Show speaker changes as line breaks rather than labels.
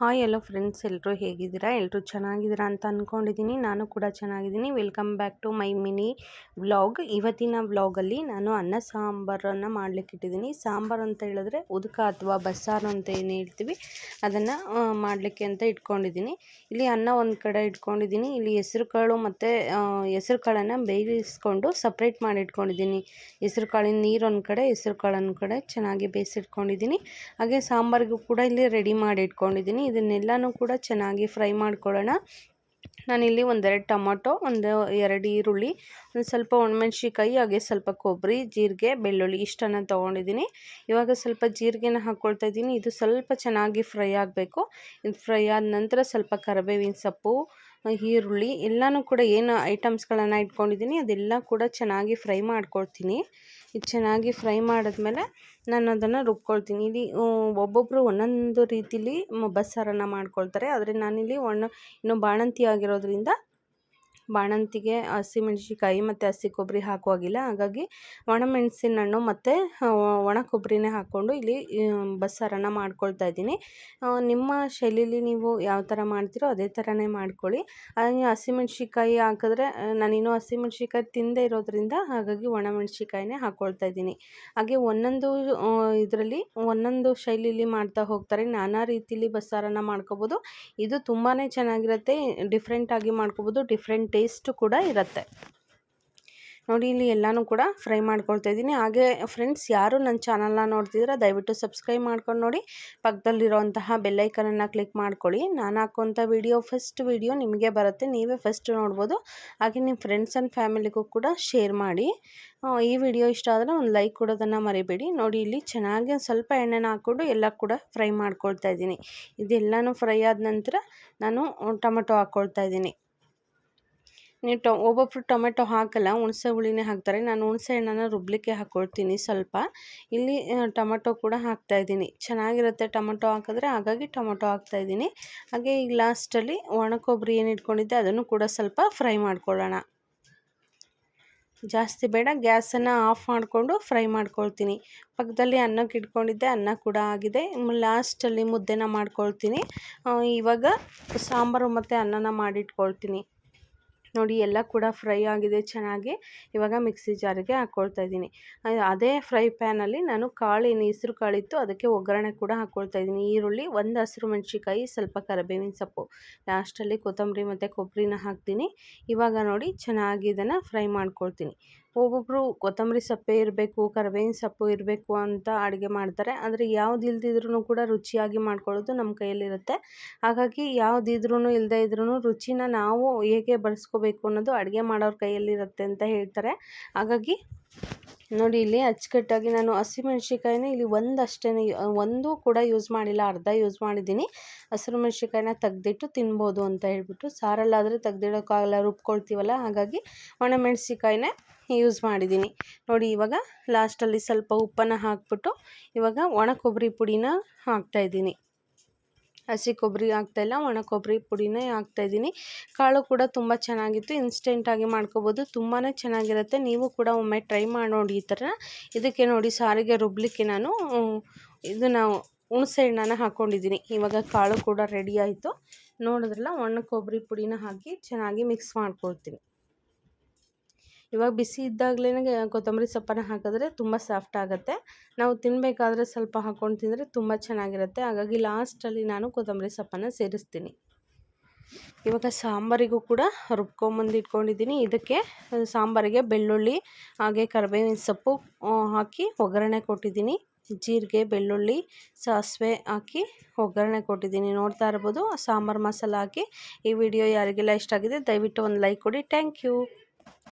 Hi ಎಲ್ಲೋ friends ಎಲ್ಲರೂ ಹೇಗಿದ್ದೀರಾ? ಎಲ್ಲರೂ ಚೆನ್ನಾಗಿದ್ದೀರಾ ಅಂತ ಅಂದ್ಕೊಂಡಿದ್ದೀನಿ ನಾನು ಕೂಡ ಚೆನ್ನಾಗಿದ್ದೀನಿ. Welcome back to my mini vlog ಇವತ್ತಿನ ವ್ಲಾಗಲ್ಲಿ ನಾನು ಅನ್ನ ಸಾಂಬಾರನ್ನು ಮಾಡ್ಲಿಕ್ಕೆ ಇಟ್ಟಿದ್ದೀನಿ. ಸಾಂಬಾರು ಅಂತ ಹೇಳಿದ್ರೆ ಉದಕ ಅಥವಾ ಬಸ್ಸಾರು ಅಂತ ಏನು ಹೇಳ್ತೀವಿ, ಅದನ್ನು ಮಾಡಲಿಕ್ಕೆ ಅಂತ ಇಟ್ಕೊಂಡಿದ್ದೀನಿ. ಇಲ್ಲಿ ಅನ್ನ ಒಂದು ಕಡೆ ಇಟ್ಕೊಂಡಿದ್ದೀನಿ. ಇಲ್ಲಿ ಹೆಸರು ಕಾಳು ಮತ್ತು ಹೆಸರು ಕಾಳನ್ನು ಬೇಯಿಸ್ಕೊಂಡು ಸಪ್ರೇಟ್ ಮಾಡಿ ಇಟ್ಕೊಂಡಿದ್ದೀನಿ. ಹೆಸರು ಕಾಳಿನ ನೀರು ಒಂದು ಕಡೆ ಹೆಸರು ಕಾಳನ್ನು ಕಡೆ ಚೆನ್ನಾಗಿ ಬೇಯಿಸಿಟ್ಕೊಂಡಿದ್ದೀನಿ. ಹಾಗೆ ಸಾಂಬಾರಿಗೂ ಕೂಡ ಇಲ್ಲಿ ರೆಡಿ ಮಾಡಿ ಇಟ್ಕೊಂಡಿದ್ದೀನಿ. ಇದನ್ನೆಲ್ಲನೂ ಕೂಡ ಚೆನ್ನಾಗಿ ಫ್ರೈ ಮಾಡ್ಕೊಳ್ಳೋಣ. ನಾನಿಲ್ಲಿ ಒಂದೆರಡು ಟೊಮೊಟೊ, ಒಂದು ಎರಡು ಈರುಳ್ಳಿ, ಒಂದು ಸ್ವಲ್ಪ ಒಣಮೆಣ್ಸಿಕಾಯಿ ಹಾಗೆ ಸ್ವಲ್ಪ ಕೊಬ್ಬರಿ, ಜೀರಿಗೆ, ಬೆಳ್ಳುಳ್ಳಿ ಇಷ್ಟನ್ನು ತೊಗೊಂಡಿದ್ದೀನಿ. ಇವಾಗ ಸ್ವಲ್ಪ ಜೀರಿಗೆನ ಹಾಕ್ಕೊಳ್ತಾ ಇದ್ದೀನಿ. ಇದು ಸ್ವಲ್ಪ ಚೆನ್ನಾಗಿ ಫ್ರೈ ಆಗಬೇಕು. ಇದು ಫ್ರೈ ಆದ ನಂತರ ಸ್ವಲ್ಪ ಕರಿಬೇವಿನ ಸೊಪ್ಪು ಈರುಳ್ಳಿ ಎಲ್ಲನೂ ಕೂಡ ಏನು ಐಟಮ್ಸ್ಗಳನ್ನು ಇಟ್ಕೊಂಡಿದ್ದೀನಿ, ಅದೆಲ್ಲ ಕೂಡ ಚೆನ್ನಾಗಿ ಫ್ರೈ ಮಾಡ್ಕೊಳ್ತೀನಿ. ಇದು ಚೆನ್ನಾಗಿ ಫ್ರೈ ಮಾಡಿದ್ಮೇಲೆ ನಾನು ಅದನ್ನು ರುಬ್ಕೊಳ್ತೀನಿ. ಇಲ್ಲಿ ಒಬ್ಬೊಬ್ಬರು ಒಂದೊಂದು ರೀತಿಲಿ ಬಸ್ಸಾರನ್ನು ಮಾಡ್ಕೊಳ್ತಾರೆ. ಆದರೆ ನಾನಿಲ್ಲಿ ಒಣ, ಇನ್ನು ಬಾಣಂತಿ ಆಗಿರೋದ್ರಿಂದ ಬಾಣಂತಿಗೆ ಹಸಿಮೆಣ್ಸಿಕಾಯಿ ಮತ್ತು ಹಸಿ ಕೊಬ್ಬರಿ ಹಾಕುವಾಗಿಲ್ಲ. ಹಾಗಾಗಿ ಒಣಮೆಣಸಿನ ಹಣ್ಣು ಮತ್ತು ಒಣ ಕೊಬ್ಬರಿನೇ ಹಾಕ್ಕೊಂಡು ಇಲ್ಲಿ ಬಸ್ಸಾರನ್ನು ಮಾಡ್ಕೊಳ್ತಾ ಇದ್ದೀನಿ. ನಿಮ್ಮ ಶೈಲಿಲಿ ನೀವು ಯಾವ ಥರ ಮಾಡ್ತೀರೋ ಅದೇ ಥರನೇ ಮಾಡ್ಕೊಳ್ಳಿ. ಹಸಿಮೆಣ್ಸಿಕಾಯಿ ಹಾಕಿದ್ರೆ ನಾನಿನ್ನೂ ಹಸಿಮೆಣ್ಸಿಕಾಯಿ ತಿಂದೇ ಇರೋದ್ರಿಂದ ಹಾಗಾಗಿ ಒಣಮೆಣ್ಸಿಕಾಯಿನೇ ಹಾಕ್ಕೊಳ್ತಾ ಇದ್ದೀನಿ. ಹಾಗೆ ಒಂದೊಂದು ಇದರಲ್ಲಿ ಒಂದೊಂದು ಶೈಲಿಲಿ ಮಾಡ್ತಾ ಹೋಗ್ತಾರೆ. ನಾನಾ ರೀತಿಲಿ ಬಸ್ಸಾರನ್ನು ಮಾಡ್ಕೋಬೋದು. ಇದು ತುಂಬಾ ಚೆನ್ನಾಗಿರುತ್ತೆ. ಡಿಫ್ರೆಂಟಾಗಿ ಮಾಡ್ಕೋಬೋದು. ಡಿಫ್ರೆಂಟ್ ಟೇಸ್ಟು ಕೂಡ ಇರುತ್ತೆ. ನೋಡಿ, ಇಲ್ಲಿ ಎಲ್ಲನೂ ಕೂಡ ಫ್ರೈ ಮಾಡ್ಕೊಳ್ತಾ ಇದ್ದೀನಿ. ಹಾಗೆ ಫ್ರೆಂಡ್ಸ್, ಯಾರು ನನ್ನ ಚಾನಲ್ನ ನೋಡ್ತಿದ್ರೆ ದಯವಿಟ್ಟು ಸಬ್ಸ್ಕ್ರೈಬ್ ಮಾಡ್ಕೊಂಡು ನೋಡಿ. ಪಕ್ಕದಲ್ಲಿರೋಂತಹ ಬೆಲ್ಲೈಕನನ್ನು ಕ್ಲಿಕ್ ಮಾಡ್ಕೊಳ್ಳಿ. ನಾನು ಹಾಕುವಂಥ ವಿಡಿಯೋ, ಫಸ್ಟ್ ವಿಡಿಯೋ ನಿಮಗೆ ಬರುತ್ತೆ. ನೀವೇ ಫಸ್ಟ್ ನೋಡ್ಬೋದು. ಹಾಗೆ ನಿಮ್ಮ ಫ್ರೆಂಡ್ಸ್ ಆ್ಯಂಡ್ ಫ್ಯಾಮಿಲಿಗೂ ಕೂಡ ಶೇರ್ ಮಾಡಿ. ಈ ವಿಡಿಯೋ ಇಷ್ಟ ಆದರೆ ಒಂದು ಲೈಕ್ ಕೊಡೋದನ್ನು ಮರಿಬೇಡಿ. ನೋಡಿ, ಇಲ್ಲಿ ಚೆನ್ನಾಗಿ ಸ್ವಲ್ಪ ಎಣ್ಣೆನ ಹಾಕ್ಕೊಂಡು ಎಲ್ಲ ಕೂಡ ಫ್ರೈ ಮಾಡ್ಕೊಳ್ತಾ ಇದ್ದೀನಿ. ಇದೆಲ್ಲನೂ ಫ್ರೈ ಆದ ನಂತರ ನಾನು ಟೊಮೆಟೊ ಹಾಕ್ಕೊಳ್ತಾ ಇದ್ದೀನಿ. ನೀವು ಟೊ ಒಬ್ಬೊಬ್ಬರು ಟೊಮೆಟೊ ಹಾಕಲ್ಲ, ಹುಣಸೆ ಹುಳಿನೇ ಹಾಕ್ತಾರೆ. ನಾನು ಹುಣಸೆ ಹಣ್ಣನ್ನು ರುಬ್ಲಿಕ್ಕೆ ಹಾಕ್ಕೊಳ್ತೀನಿ ಸ್ವಲ್ಪ. ಇಲ್ಲಿ ಟೊಮೆಟೊ ಕೂಡ ಹಾಕ್ತಾಯಿದ್ದೀನಿ ಚೆನ್ನಾಗಿರುತ್ತೆ ಟೊಮೆಟೊ ಹಾಕಿದ್ರೆ ಹಾಗಾಗಿ ಟೊಮೆಟೊ ಹಾಕ್ತಾಯಿದ್ದೀನಿ ಹಾಗೆ ಈಗ ಲಾಸ್ಟಲ್ಲಿ ಒಣ ಕೊಬ್ಬರಿ ಏನು ಇಟ್ಕೊಂಡಿದ್ದೆ, ಅದನ್ನು ಕೂಡ ಸ್ವಲ್ಪ ಫ್ರೈ ಮಾಡ್ಕೊಳ್ಳೋಣ. ಜಾಸ್ತಿ ಬೇಡ, ಗ್ಯಾಸನ್ನು ಆಫ್ ಮಾಡಿಕೊಂಡು ಫ್ರೈ ಮಾಡ್ಕೊಳ್ತೀನಿ. ಪಕ್ಕದಲ್ಲಿ ಅನ್ನಕ್ಕೆ ಇಟ್ಕೊಂಡಿದ್ದೆ, ಅನ್ನ ಕೂಡ ಆಗಿದೆ. ಲಾಸ್ಟಲ್ಲಿ ಮುದ್ದೆನ ಮಾಡ್ಕೊಳ್ತೀನಿ. ಇವಾಗ ಸಾಂಬಾರು ಮತ್ತು ಅನ್ನನ ಮಾಡಿಟ್ಕೊಳ್ತೀನಿ. ನೋಡಿ ಎಲ್ಲ ಕೂಡ ಫ್ರೈ ಆಗಿದೆ ಚೆನ್ನಾಗಿ. ಇವಾಗ ಮಿಕ್ಸಿ ಜಾರಿಗೆ ಹಾಕ್ಕೊಳ್ತಾ ಇದ್ದೀನಿ. ಅದೇ ಫ್ರೈ ಪ್ಯಾನಲ್ಲಿ ನಾನು ಕಾಳು ಏನು ಹೆಸ್ರು ಕಾಳಿತ್ತು ಅದಕ್ಕೆ ಒಗ್ಗರಣೆ ಕೂಡ ಹಾಕ್ಕೊಳ್ತಾ ಇದ್ದೀನಿ. ಈರುಳ್ಳಿ, ಒಂದು ಹಸಿರು ಮೆಣಸಿಕಾಯಿ ಸ್ವಲ್ಪ ಕರಿಬೇವಿನ ಸೊಪ್ಪು. ಲಾಸ್ಟಲ್ಲಿ ಕೊತ್ತಂಬರಿ ಮತ್ತು ಕೊಬ್ಬರಿನ ಹಾಕ್ತೀನಿ. ಇವಾಗ ನೋಡಿ ಚೆನ್ನಾಗಿ ಇದನ್ನು ಫ್ರೈ ಮಾಡ್ಕೊಳ್ತೀನಿ. ಒಬ್ಬೊಬ್ಬರು ಕೊತ್ತಂಬರಿ ಸೊಪ್ಪೆ ಇರಬೇಕು, ಕರಿಬೇವಿನ ಸೊಪ್ಪು ಇರಬೇಕು ಅಂತ ಅಡುಗೆ ಮಾಡ್ತಾರೆ. ಆದರೆ ಯಾವ್ದು ಕೂಡ ರುಚಿಯಾಗಿ ಮಾಡ್ಕೊಳ್ಳೋದು ನಮ್ಮ ಕೈಯಲ್ಲಿರುತ್ತೆ. ಹಾಗಾಗಿ ಯಾವುದಿದ್ರೂ ಇಲ್ಲದೇ ಇದ್ರೂ ರುಚಿನ ನಾವು ಹೇಗೆ ಬಳಸ್ಕೋಬೇಕು ಅನ್ನೋದು ಅಡುಗೆ ಮಾಡೋರ ಕೈಯಲ್ಲಿರುತ್ತೆ ಅಂತ ಹೇಳ್ತಾರೆ. ಹಾಗಾಗಿ ನೋಡಿ ಇಲ್ಲಿ ಅಚ್ಚುಕಟ್ಟಾಗಿ ನಾನು ಹಸಿಮೆಣ್ಸಿಕಾಯಿನ ಇಲ್ಲಿ ಒಂದಷ್ಟೇ ಒಂದು ಕೂಡ ಯೂಸ್ ಮಾಡಿಲ್ಲ, ಅರ್ಧ ಯೂಸ್ ಮಾಡಿದ್ದೀನಿ. ಹಸಿರು ಮೆಣ್ಸಿಕಾಯಿನ ತೆಗ್ದಿಟ್ಟು ತಿನ್ಬೋದು ಅಂತ ಹೇಳ್ಬಿಟ್ಟು ಸಾರಲ್ಲಾದರೆ ತೆಗ್ದಿಡೋಕ್ಕಾಗಲ್ಲ, ರುಬ್ಕೊಳ್ತೀವಲ್ಲ, ಹಾಗಾಗಿ ಒಣಮೆಣ್ಸಿಕಾಯಿನೇ ಯೂಸ್ ಮಾಡಿದ್ದೀನಿ. ನೋಡಿ ಇವಾಗ ಲಾಸ್ಟಲ್ಲಿ ಸ್ವಲ್ಪ ಉಪ್ಪನ್ನು ಹಾಕ್ಬಿಟ್ಟು ಇವಾಗ ಒಣ ಕೊಬ್ಬರಿ ಪುಡಿನ ಹಾಕ್ತಾಯಿದ್ದೀನಿ ಹಸಿ ಕೊಬ್ಬರಿ ಹಾಕ್ತಾಯಿಲ್ಲ ಒಣ ಕೊಬ್ಬರಿ ಪುಡಿನೇ ಹಾಕ್ತಾಯಿದ್ದೀನಿ ಕಾಳು ಕೂಡ ತುಂಬ ಚೆನ್ನಾಗಿತ್ತು ಇನ್ಸ್ಟೆಂಟಾಗಿ ಮಾಡ್ಕೋಬೋದು ತುಂಬಾ ಚೆನ್ನಾಗಿರುತ್ತೆ. ನೀವು ಕೂಡ ಒಮ್ಮೆ ಟ್ರೈ ಮಾಡಿ ಈ ಥರ. ಇದಕ್ಕೆ ನೋಡಿ ಸಾರಿಗೆ ರುಬ್ಲಿಕ್ಕೆ ನಾನು ಇದು ಹುಣಸೆ ಹಣ್ಣನ್ನು ಹಾಕ್ಕೊಂಡಿದ್ದೀನಿ ಇವಾಗ ಕಾಳು ಕೂಡ ರೆಡಿ ಆಯಿತು. ನೋಡಿದ್ರಲ್ಲ, ಒಣ ಕೊಬ್ಬರಿ ಪುಡಿನ ಹಾಕಿ ಚೆನ್ನಾಗಿ ಮಿಕ್ಸ್ ಮಾಡ್ಕೊಳ್ತೀನಿ. ಇವಾಗ ಬಿಸಿ ಇದ್ದಾಗಲೇ ಕೊತ್ತಂಬರಿ ಸೊಪ್ಪನ್ನು ಹಾಕಿದ್ರೆ ತುಂಬ ಸಾಫ್ಟ್ ಆಗುತ್ತೆ. ನಾವು ತಿನ್ನಬೇಕಾದ್ರೆ ಸ್ವಲ್ಪ ಹಾಕ್ಕೊಂಡು ತಿಂದರೆ ತುಂಬ ಚೆನ್ನಾಗಿರುತ್ತೆ. ಹಾಗಾಗಿ ಲಾಸ್ಟಲ್ಲಿ ನಾನು ಕೊತ್ತಂಬರಿ ಸೊಪ್ಪನ್ನು ಸೇರಿಸ್ತೀನಿ. ಇವಾಗ ಸಾಂಬಾರಿಗೂ ಕೂಡ ರುಬ್ಕೊಂಬಂದು ಇಟ್ಕೊಂಡಿದ್ದೀನಿ. ಇದಕ್ಕೆ ಸಾಂಬಾರಿಗೆ ಬೆಳ್ಳುಳ್ಳಿ, ಹಾಗೆ ಕರಿಬೇವಿನ ಸೊಪ್ಪು ಹಾಕಿ ಒಗ್ಗರಣೆ ಕೊಟ್ಟಿದ್ದೀನಿ. ಜೀರಿಗೆ, ಬೆಳ್ಳುಳ್ಳಿ, ಸಾಸಿವೆ ಹಾಕಿ ಒಗ್ಗರಣೆ ಕೊಟ್ಟಿದ್ದೀನಿ. ನೋಡ್ತಾ ಇರ್ಬೋದು, ಸಾಂಬಾರು ಮಸಾಲ ಹಾಕಿ ಈ ವಿಡಿಯೋ ಯಾರಿಗೆಲ್ಲ ಇಷ್ಟ ಆಗಿದೆ ದಯವಿಟ್ಟು ಒಂದು ಲೈಕ್ ಕೊಡಿ. Thank you